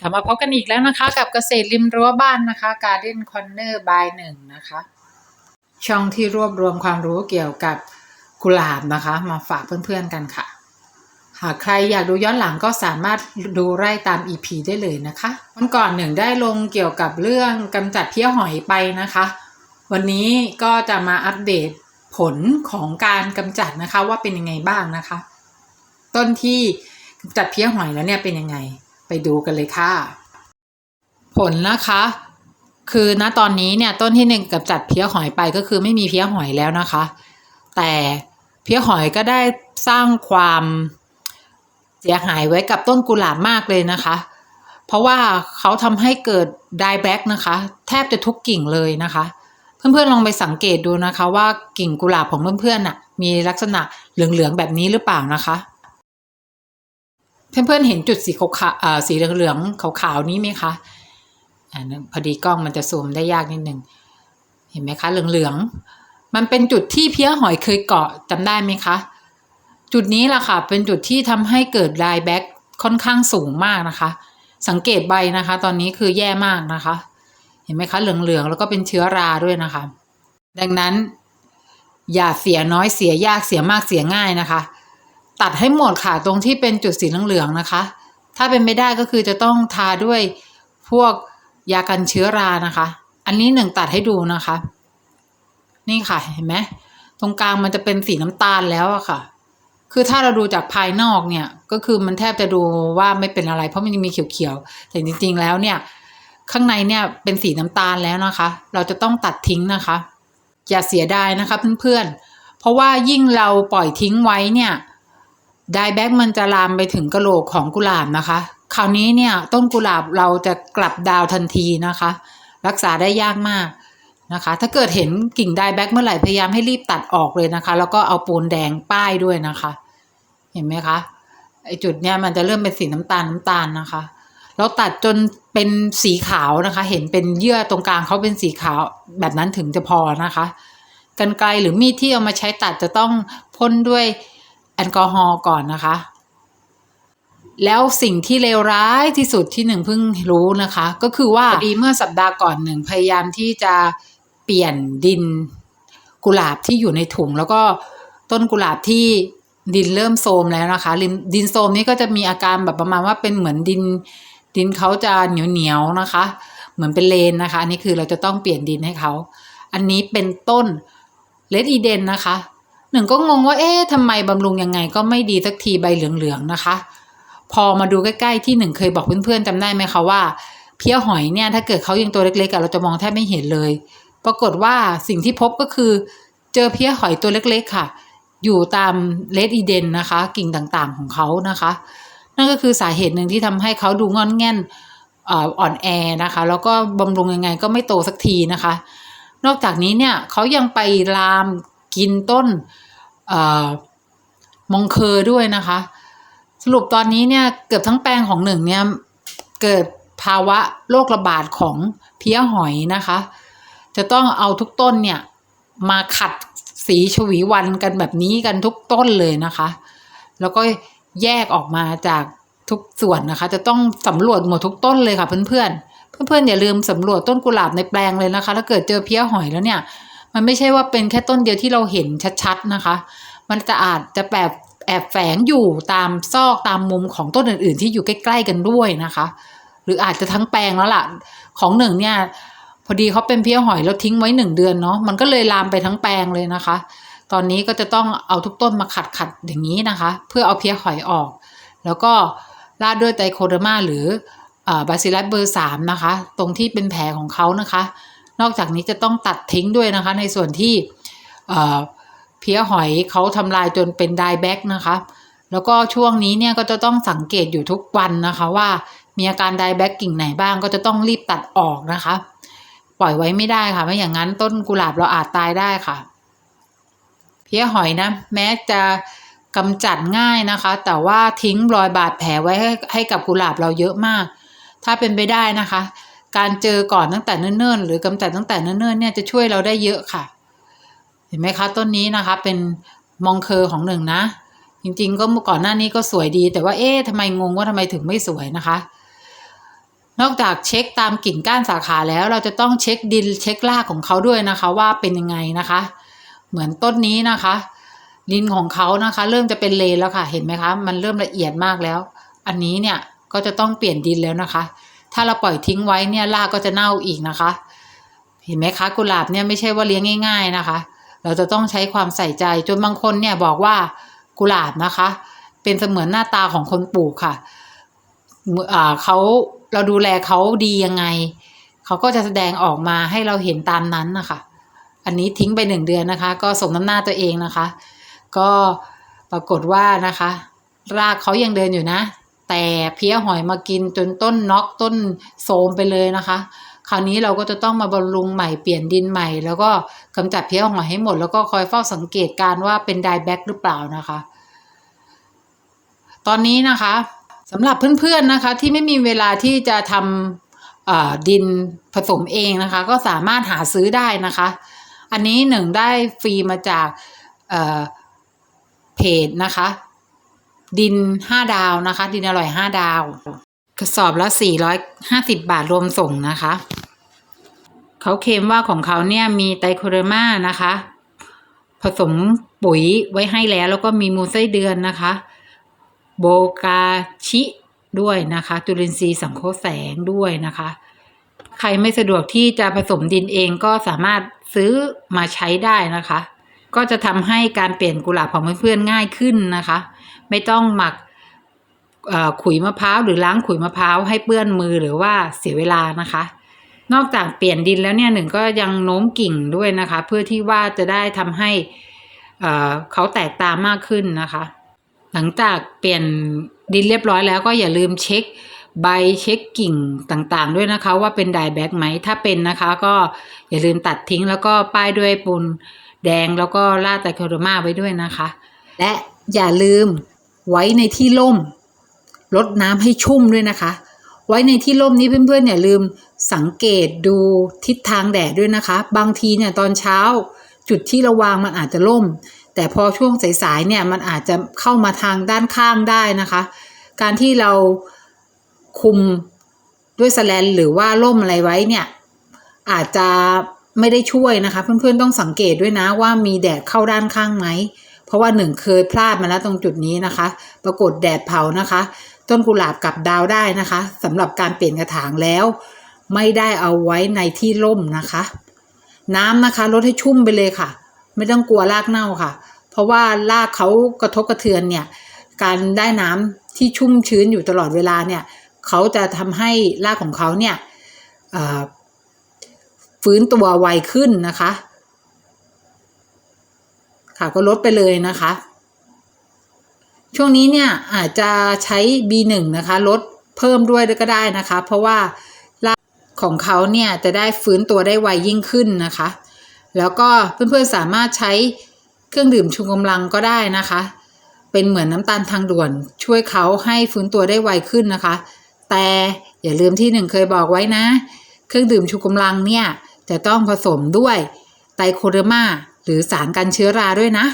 กลับมาพบกันอีกแล้วนะคะ กับเกษตรริมรั้วบ้านนะคะ Garden Corner by หนึ่งนะคะ ช่องที่รวบรวมความรู้เกี่ยวกับกุหลาบนะคะ มาฝากเพื่อนๆกันค่ะ หากใครอยากดูย้อนหลังก็สามารถดูไล่ตาม EP ได้เลยนะคะวันก่อนหนึ่งได้ลงเกี่ยวกับเรื่องกำจัดเพี้ยหอยไปนะคะ วันนี้ก็จะมาอัปเดตผลของการกำจัดนะคะว่าเป็นยังไงบ้างนะคะ ต้นที่กำจัดเพี้ยหอยแล้วเนี่ยเป็นยังไง ไปดูกันเลยค่ะ ผลนะคะคือณตอนนี้เนี่ยต้นที่หนึ่งกับจัดเพี้ยหอยไปก็คือไม่มีเพี้ยหอยแล้วนะคะ แต่เพี้ยหอยก็ได้สร้างความเสียหายไว้กับต้นกุหลาบมากเลยนะคะ เพราะว่าเขาทำให้เกิดไดแบ็กนะคะ แทบจะทุกกิ่งเลยนะคะ เพื่อนๆลองไปสังเกตดูนะคะ ว่ากิ่งกุหลาบของเพื่อนๆน่ะมีลักษณะเหลืองๆแบบนี้หรือเปล่านะคะ เพื่อนๆเห็นจุดสีขาวอ่าสีเหลืองๆขาวๆนี้ไหมคะอ่าพอดีกล้องมันจะซูมได้ยากนิดนึงเห็นไหมคะเหลืองๆมันเป็นจุดที่เพี้ยหอยเคยเกาะจำได้ไหมคะจุดนี้แหละค่ะ เป็นจุดที่ทำให้เกิดไดแบ็กค่อนข้างสูงมากนะคะ สังเกตใบนะคะ ตอนนี้คือแย่มากนะคะ เห็นไหมคะเหลืองๆแล้วก็เป็นเชื้อราด้วยนะคะ ดังนั้น อย่าเสียน้อยเสียยากเสียมากเสียง่ายนะคะ ตัดให้หมดค่ะตรงที่เป็นจุดสีเหลืองๆนะคะ ถ้าเป็นไม่ได้ก็คือจะต้องทาด้วยพวกยากันเชื้อรานะคะ อันนี้หนึ่งตัดให้ดูนะคะ นี่ค่ะเห็นไหมตรงกลางมันจะเป็นสีน้ำตาลแล้วอะค่ะ คือถ้าเราดูจากภายนอกเนี่ยก็คือมันแทบจะดูว่าไม่เป็นอะไร เพราะมันยังมีเขียวๆแต่จริงๆแล้วเนี่ยข้างในเนี่ยเป็นสีน้ำตาลแล้วนะคะ เราจะต้องตัดทิ้งนะคะ อย่าเสียดายนะคะเพื่อนๆ เพราะว่ายิ่งเราปล่อยทิ้งไว้เนี่ย ไดแบ็กมันจะลามไปถึงกระโหลกของกุหลาบนะคะ คราวนี้เนี่ยต้นกุหลาบเราจะกลับดาวทันทีนะคะ รักษาได้ยากมากนะคะ ถ้าเกิดเห็นกิ่งไดแบ็กเมื่อไหร่พยายามให้รีบตัดออกเลยนะคะ แล้วก็เอาปูนแดงป้ายด้วยนะคะ เห็นไหมคะไอจุดเนี้ยมันจะเริ่มเป็นสีน้ำตาลน้ำตาลนะคะ เราตัดจนเป็นสีขาวนะคะ เห็นเป็นเยื่อตรงกลางเขาเป็นสีขาวแบบนั้นถึงจะพอนะคะกันไกลหรือมีดที่เอามาใช้ตัดจะต้องพ่นด้วย แอลกอฮอล์ก่อนนะคะ แล้วสิ่งที่เลวร้ายที่สุดที่หนึ่งเพิ่งรู้นะคะ ก็คือว่าดีเมื่อสัปดาห์ก่อนหนึ่งพยายามที่จะเปลี่ยนดินกุหลาบที่อยู่ในถุง แล้วก็ต้นกุหลาบที่ดินเริ่มโทรมแล้วนะคะ ดินโทรมนี้ก็จะมีอาการแบบประมาณว่าเป็นเหมือนดินดินเขาจะเหนียวเหนียวๆนะคะ เหมือนเป็นเลนนะคะ อันนี้คือเราจะต้องเปลี่ยนดินให้เขา อันนี้เป็นต้นเลดอีเดนนะคะ นึ่งก็งงว่าเอ๊ะทำไมบำรุงยังไงก็ไม่ดีสักทีใบเหลืองๆนะคะ พอมาดูใกล้ๆที่หนึ่งเคยบอกเพื่อนๆจำได้ไหมคะว่า เพี้ยหอยเนี่ยถ้าเกิดเขายังตัวเล็กๆเราจะมองแทบไม่เห็นเลย ปรากฏว่าสิ่งที่พบก็คือ เจอเพี้ยหอยตัวเล็กๆค่ะ อยู่ตามเลดอีเดนนะคะ กิ่งต่างๆของเขานะคะ นั่นก็คือสาเหตุหนึ่งที่ทำให้เขาดูงอนแง่นอ่อนแอนะคะ แล้วก็บำรุงยังไงก็ไม่โตสักทีนะคะ นอกจากนี้เนี่ยเขายังไปลามกินต้น มองเคอด้วยนะคะ สรุปตอนนี้เนี่ยเกือบทั้งแปลงของหนึ่งเนี่ยเกิดภาวะโรคระบาดของเพี้ยหอยนะคะ จะต้องเอาทุกต้นเนี่ยมาขัดสีชวีวันกันแบบนี้กันทุกต้นเลยนะคะ แล้วก็แยกออกมาจากทุกส่วนนะคะ จะต้องสำรวจหมดทุกต้นเลยค่ะเพื่อนๆเพื่อนๆอย่าลืมสำรวจต้นกุหลาบในแปลงเลยนะคะ ถ้าเกิดเจอเพี้ยหอยแล้วเนี่ย มันไม่ใช่ว่าเป็นแค่ต้นเดียวที่เราเห็นชัดๆนะคะ มันจะอาจจะแอบแอบแฝงอยู่ตามซอกตามมุมของต้นอื่น ๆ ที่อยู่ใกล้ ๆ กันด้วยนะคะ หรืออาจจะทั้งแปลงแล้วล่ะ ของหนึ่งเนี่ยพอดีเขาเป็นเพี้ยหอยแล้วทิ้งไว้หนึ่งเดือนเนาะมันก็เลยลามไปทั้งแปลงเลยนะคะ ตอนนี้ก็จะต้องเอาทุกต้นมาขัดขัดอย่างนี้นะคะ เพื่อเอาเพี้ยหอยออก แล้วก็ราดด้วยไตโคเดอร์มาหรือบาซิลัสเบอร์สามนะคะ ตรงที่เป็นแผลของเขานะคะ นอกจากนี้จะต้องตัดทิ้งด้วยนะคะ ในส่วนที่เพี้ยหอยเขาทำลายจนเป็นไดแบ็กนะคะ แล้วก็ช่วงนี้เนี่ยก็จะต้องสังเกตอยู่ทุกวันนะคะว่ามีอาการไดแบ็กกิ่งไหนบ้างก็จะต้องรีบตัดออกนะคะ ปล่อยไว้ไม่ได้ค่ะไม่อย่างนั้นต้นกุหลาบเราอาจตายได้ค่ะ เพี้ยหอยนะ แม้จะกำจัดง่ายนะคะ แต่ว่าทิ้งรอยบาดแผลไว้ให้ให้กับกุหลาบเราเยอะมาก ถ้าเป็นไปได้นะคะ การเจอก่อนตั้งแต่เนิ่นๆ หรือกำจัดตั้งแต่เนิ่นๆเนี่ยจะช่วยเราได้เยอะค่ะ เห็นไหมคะต้นนี้นะคะ เป็นมองเคอของหนึ่งนะ จริงๆ ก็ก่อนหน้านี้ก็สวยดี แต่ว่าเอ๊ะทำไมงงว่าทำไมถึงไม่สวยนะคะ นอกจากเช็คตามกิ่งก้านสาขาแล้ว เราจะต้องเช็คดินเช็ครากของเขาด้วยนะคะ ว่าเป็นยังไงนะคะ เหมือนต้นนี้นะคะดินของเขานะคะ เริ่มจะเป็นเลนแล้วค่ะ เห็นไหมคะ มันเริ่มละเอียดมากแล้ว อันนี้เนี่ยก็จะต้องเปลี่ยนดินแล้วนะคะ ถ้าเราปล่อยทิ้งไว้เนี่ยรากก็จะเน่าอีกนะคะ เห็นไหมคะกุหลาบเนี่ยไม่ใช่ว่าเลี้ยงง่าย ๆนะคะ เราจะต้องใช้ความใส่ใจจนบางคนเนี่ยบอกว่ากุหลาบนะคะ เป็นเสมือนหน้าตาของคนปลูกค่ะเขาเราดูแลเขาดียังไง เขาก็จะแสดงออกมาให้เราเห็นตามนั้นนะคะอันนี้ทิ้งไปหนึ่งเดือนนะคะ ก็สมน้ำหน้าตัวเองนะคะ ก็ปรากฏว่านะคะ รากเขายังเดินอยู่นะ แต่เพี้ยหอยมากินจนต้นน็อกต้นโทมไปเลยนะคะ คราวนี้เราก็จะต้องมาบำรุงใหม่เปลี่ยนดินใหม่ แล้วก็กำจัดเพี้ยหอยให้หมด แล้วก็คอยเฝ้าสังเกตการว่าเป็นไดแบ็กหรือเปล่านะคะ ตอนนี้นะคะสำหรับเพื่อนๆนะคะ ที่ไม่มีเวลาที่จะทำอ่าดินผสมเองนะคะ ก็สามารถหาซื้อได้นะคะ อันนี้หนึ่งได้ฟรีมาจากเเพจนะคะ ดินห้าดาวนะคะ ดินอร่อยห้าดาว กระสอบละสี่ร้อยห้าสิบบาทรวมส่งนะคะ เขาเคลมว่าของเขาเนี่ยมีไตโคเรมานะคะ ผสมปุ๋ยไว้ให้แล้ว แล้วก็มีมูลไส้เดือนนะคะ โบกาชิด้วยนะคะ จุลินทรีย์สังเคราะห์แสงด้วยนะคะ ใครไม่สะดวกที่จะผสมดินเองก็สามารถซื้อมาใช้ได้นะคะ ก็จะทำให้การเปลี่ยนกุหลาบของเพื่อนๆง่ายขึ้นนะคะ ไม่ต้องหมักขุยมะพร้าวหรือล้างขุยมะพร้าวให้เปื้อนมือหรือว่าเสียเวลานะคะ นอกจากเปลี่ยนดินแล้วเนี่ยหนึ่งก็ยังโน้มกิ่งด้วยนะคะ เพื่อที่ว่าจะได้ทำให้เอ่อเขาแตกตามากขึ้นนะคะ หลังจากเปลี่ยนดินเรียบร้อยแล้วก็อย่าลืมเช็คใบเช็คกิ่งต่างๆ ด้วยนะคะ ว่าเป็นไดแบ็กไหมถ้าเป็นนะคะ ก็อย่าลืมตัดทิ้งแล้วก็ป้ายด้วยปูนแดงแล้วก็ลาดไตรโคโดมาไว้ด้วยนะคะ และอย่าลืม ไว้ในที่ร่มลดน้ำให้ชุ่มด้วยนะคะ ไว้ในที่ร่มนี้เพื่อนๆอย่าลืมสังเกตดูทิศทางแดดด้วยนะคะ บางทีเนี่ยตอนเช้า จุดที่เราวางมันอาจจะล่ม แต่พอช่วงสายๆเนี่ยมันอาจจะเข้ามาทางด้านข้างได้นะคะ การที่เราคุมด้วยสแลนหรือว่าล่มอะไรไว้เนี่ยอาจจะไม่ได้ช่วยนะคะ เพื่อนๆต้องสังเกตด้วยนะว่ามีแดดเข้าด้านข้างไหม เพราะว่าหนึ่งเคยพลาดมาแล้วตรงจุดนี้นะคะ ปรากฏแดดเผานะคะ ต้นกุหลาบกลับดาวได้นะคะสำหรับการเปลี่ยนกระถางแล้ว ไม่ได้เอาไว้ในที่ร่มนะคะ น้ำนะคะลดให้ชุ่มไปเลยค่ะ ไม่ต้องกลัวรากเน่าค่ะ เพราะว่ารากเขากระทบกระเทือนเนี่ยการได้น้ำที่ชุ่มชื้นอยู่ตลอดเวลาเนี่ยเขาจะทำให้รากของเขาเนี่ยฟื้นตัวไวขึ้นนะคะ ค่ะก็ลดไปเลยนะคะ ช่วงนี้เนี่ยอาจจะใช้ B1 นะคะลดเพิ่มด้วยก็ได้นะคะ เพราะว่ารากของเขาเนี่ยจะได้ฟื้นตัวได้ไวยิ่งขึ้นนะคะ แล้วก็เพื่อนๆสามารถใช้เครื่องดื่มชูกำลังก็ได้นะคะ เป็นเหมือนน้ำตาลทางด่วนช่วยเขาให้ฟื้นตัวได้ไวขึ้นนะคะ แต่อย่าลืมที่หนึ่งเคยบอกไว้นะ เครื่องดื่มชูกำลังเนี่ยจะต้องผสมด้วยไตรโคเดอร์มา หรือสารกันเชื้อราด้วยนะ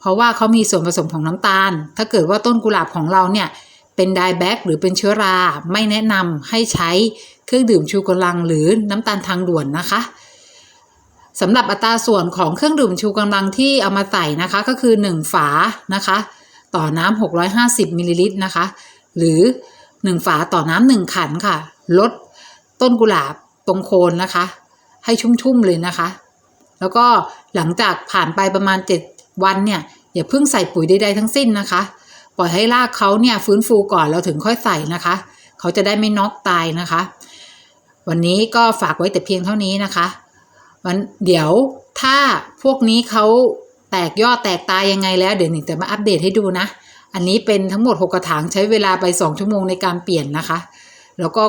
เพราะว่าเขามีส่วนผสมของน้ำตาล ถ้าเกิดว่าต้นกุหลาบของเราเนี่ยเป็นไดแบ็กหรือเป็นเชื้อราไม่แนะนำให้ใช้เครื่องดื่มชูกำลังหรือน้ำตาลทางด่วนนะคะสำหรับอัตราส่วนของเครื่องดื่มชูกำลังที่เอามาใส่นะคะก็คือ 1 ฝานะคะ ต่อน้ำ650มิลลิลิตรนะคะ หรือ 1 ฝาต่อน้ำหนึ่งขันค่ะ ลดต้นกุหลาบตรงโคนนะคะ ให้ชุ่มๆเลยนะคะ แล้วก็หลังจากผ่านไปประมาณ 7 วันเนี่ยอย่าเพิ่งใส่ปุ๋ยใดๆทั้งสิ้นนะคะ ปล่อยให้รากเขาเนี่ยฟื้นฟูก่อนเราถึงค่อยใส่นะคะ เขาจะได้ไม่น็อกตายนะคะ วันนี้ก็ฝากไว้แต่เพียงเท่านี้นะคะ วันเดี๋ยวถ้าพวกนี้เขาแตกยอดแตกตายยังไงแล้ว เดี๋ยวหนึ่งจะมาอัปเดตให้ดูนะ อันนี้เป็นทั้งหมด 6 กระถางใช้เวลาไป 2 ชั่วโมงในการเปลี่ยนนะคะ แล้วก็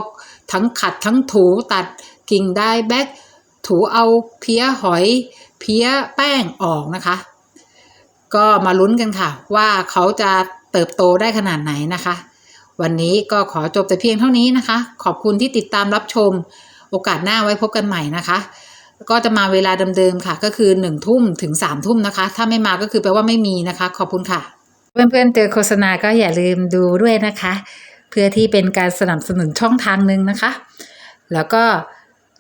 ทั้งขัดทั้งถูตัดกิ่งได้แบก ถูเอาเพี้ยหอย เพี้ยแป้งออกนะคะ ก็มาลุ้นกันค่ะ ว่าเขาจะเติบโตได้ขนาดไหนนะคะ วันนี้ก็ขอจบแต่เพียงเท่านี้นะคะ ขอบคุณที่ติดตามรับชม โอกาสหน้าไว้พบกันใหม่นะคะ ก็จะมาเวลาเดิมๆค่ะ ก็คือหนึ่งทุ่มถึงสามทุ่มนะคะ ถ้าไม่มาก็คือแปลว่าไม่มีนะคะ ขอบคุณค่ะ เพื่อนๆเจอโฆษณาก็อย่าลืมดูด้วยนะคะ เพื่อที่เป็นการสนับสนุนช่องทางหนึ่งนะคะ แล้วก็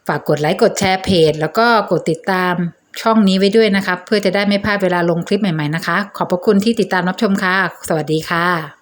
ฝากกดไลค์กดแชร์เพจ แล้วก็กดติดตามช่องนี้ไว้ด้วยนะคะเพื่อจะได้ไม่พลาดเวลาลงคลิปใหม่ๆนะคะ ขอบพระคุณที่ติดตามรับชมค่ะ สวัสดีค่ะ